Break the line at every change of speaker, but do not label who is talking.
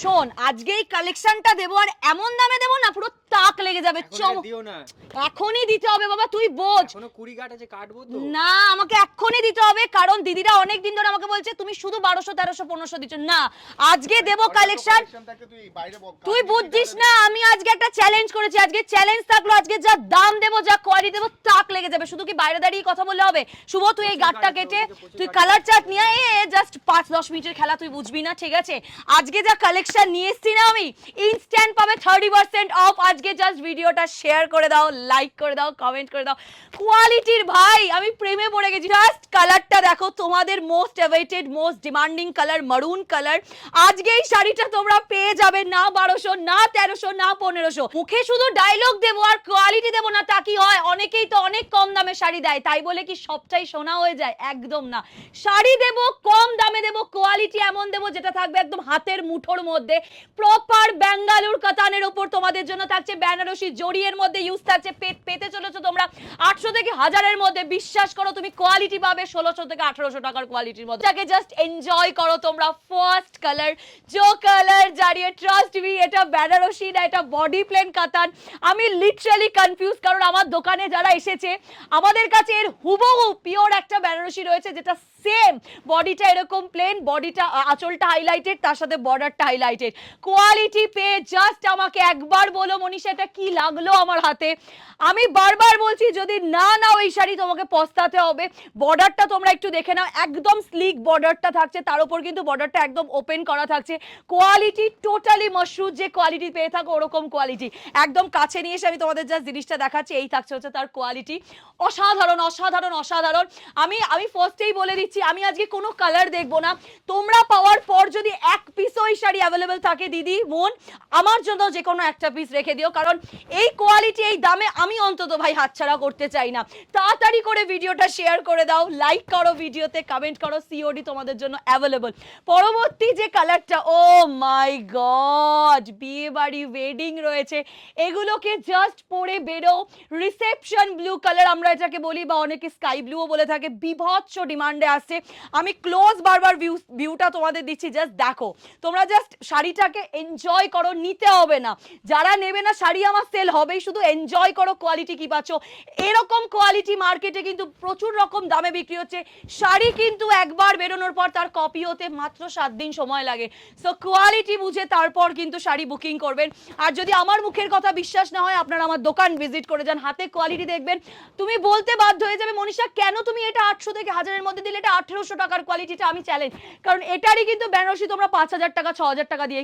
শোন আজকে এই কালেকশনটা দেবো আর এমন দামে দেবো না পুরো তাক লেগে যাবে চম
দিও না।
এখনই দিতে হবে বাবা তুই বোঝ।
এখনও কুড়ি গাট আছে কাটবো তো।
না আমাকে এক্ষুনি দিতে হবে কারণ দিদিরা অনেক দিন ধরে আমাকে বলছে তুমি শুধু বারোশো তেরোশো পনেরোশো দিচ্ছ। না আজকে দেবো কালেকশন তুই বুঝছিস না আমি আজকে একটা চ্যালেঞ্জ করেছি আজকে চ্যালেঞ্জ থাকল আজকে যা দাম দেবো যা কোয়ালিটি দেবো তাক লেগে যাবে। শুধু কি বাইরে দাঁড়িয়ে কথা বললে হবে? শুভ তুই এই গাটটা কেটে তুই কালার চার্ট নিয়ে এ জাস্ট পাঁচ দশ মিনিটের খেলা তুই বুঝবি না ঠিক আছে? আজকে যা কালেকশন নিয়ে এসছি না আমি। ইনস্ট্যান্ট পাবে থার্টি পার্সেন্ট অফ আজকে জাস্ট ভিডিওটা শেয়ার করে দাও লাইক করে দাও কমেন্ট করে দাও। কোয়ালিটির ভাই, আমি প্রেমে পড়ে গেছি। জাস্ট কালারটা দেখো, তোমাদের most awaited most demanding colour maroon colour আজকে এই শাড়িটা তোমরা পেয়ে যাবে না বারোশো, না তেরোশো, না পনেরোশো। মুখে শুধু ডায়লগ দেবো আর কোয়ালিটি দেবো না, তা কি হয়? অনেকেই তো অনেক কম দামে শাড়ি দেয়, তাই বলে কি সবটাই সোনা হয়ে যায়? একদম না। শাড়ি দেবো, কম দামে দেবো কোয়ালিটি এমন দেবো, যেটা থাকবে একদম হাতের মুঠোর মধ্যে প্রপার ব্যাঙ্গালুর কাতানের ওপর তোমাদের জন্য থাকছে বেনারসি জড়িয়ের মধ্যে ইউজ থাকছে পেতে চলেছো তোমরা আটশো থেকে হাজারের মধ্যে। বিশ্বাস করো, তুমি কোয়ালিটি পাবে ষোলোশো থেকে আঠারোশো টাকার কোয়ালিটির মধ্যে। এটাকে জাস্ট এনজয় করো তোমরা ফার্স্ট কালার জো কালার জারিয়ে ট্রাস্ট মি এটা বেনারসি না, এটা বডি প্লেন কাতান আমি লিটারালি কনফিউজ কারণ আমার দোকানে যারা এসেছে, আমাদের কাছে এর হুবহু পিওর একটা বেনারসি রয়েছে, যেটা সেম বডিটা এরকম প্লেন বডিটা আঁচলটা হাইলাইটেড তার সাথে বর্ডারটা হাইলাইটেড কোয়ালিটি পেয়ে জাস্ট আমাকে একবার বলো মনীষা, এটা কি লাগল আমার হাতে? আমি বারবার বলছি, যদি না নাও এই শাড়ি, তোমাকে পস্তাতে হবে। বর্ডারটা তোমরা একটু দেখে নাও। একদম স্লিক বর্ডারটা থাকছে। তার উপর কিন্তু বর্ডারটা একদম ওপেন করা থাকছে। কোয়ালিটি টোটালি মশরুদ যে কোয়ালিটি পেয়ে থাকো, ওরকম কোয়ালিটি একদম কাছে নিয়ে এসে আমি তোমাদের জাস্ট জিনিসটা দেখাচ্ছি, এই থাকছে হচ্ছে তার কোয়ালিটি অসাধারণ অসাধারণ অসাধারণ। আমি আমি ফার্স্টেই বলে দিচ্ছি, আমি আজকে কোনো কালার দেখব না। তোমরা পাওয়ার পর যদি এক পিসও এই শাড়ি অ্যাভেলেবেল থাকে, দিদি, বোন, আমার জন্য যে কোনো একটা পিস রেখে দিও, কারণ এই কোয়ালিটি এই দামে আমি অন্তত ভাই হাতছাড়া করতে চাই না। তাড়াতাড়ি করে ভিডিওটা শেয়ার করে দাও লাইক করো ভিডিওতে কমেন্ট করো সিওডি তোমাদের জন্য অ্যাভেলেবল পরবর্তী যে কালারটা ও মাই গড বিয়ে বাড়ি ওয়েডিং রয়েছে, এগুলোকে জাস্ট পরে বেরো রিসেপশন ব্লু কালার আমরা এটাকে বলি, বা অনেকে স্কাই ব্লুও বলে থাকে, বিভৎস ডিমান্ডে আসছে আমি ক্লোজ বারবার ভিউ ভিউটা তোমাদের দিচ্ছি জাস্ট দেখো। তোমরা জাস্ট শাড়িটাকে এনজয় করো, নিতে হবে না। যারা নেবে না শাড়ি আমার সেল হবেই, শুধু এনজয় করো কোয়ালিটি কি পাচ্ছ। এরকম কোয়ালিটি মার্কেটে কিন্তু প্রচুর রকম দামে বিক্রি হচ্ছে। শাড়ি কিন্তু একবার বেরোনোর পর তার কপি হতে মাত্র সাত দিন সময় লাগে। সো কোয়ালিটি বুঝে তারপর কিন্তু শাড়ি বুকিং করবেন। আর যদি আমার মুখের কথা বিশ্বাস না হয়, আপনারা আমার দোকান ভিজিট করে যান, হাতে কোয়ালিটি দেখবেন। তুমি বলতে বাধ্য হয়ে যাবে, মনীষা, কেন তুমি এটা আটশো থেকে হাজারের মধ্যে দিলে? এটা আঠেরোশো টাকার কোয়ালিটিটা আমি চ্যালেঞ্জ কারণ এটারই কিন্তু বেনারসি তোমরা পাঁচ হাজার টাকা ছ হাজার টাকা দিয়ে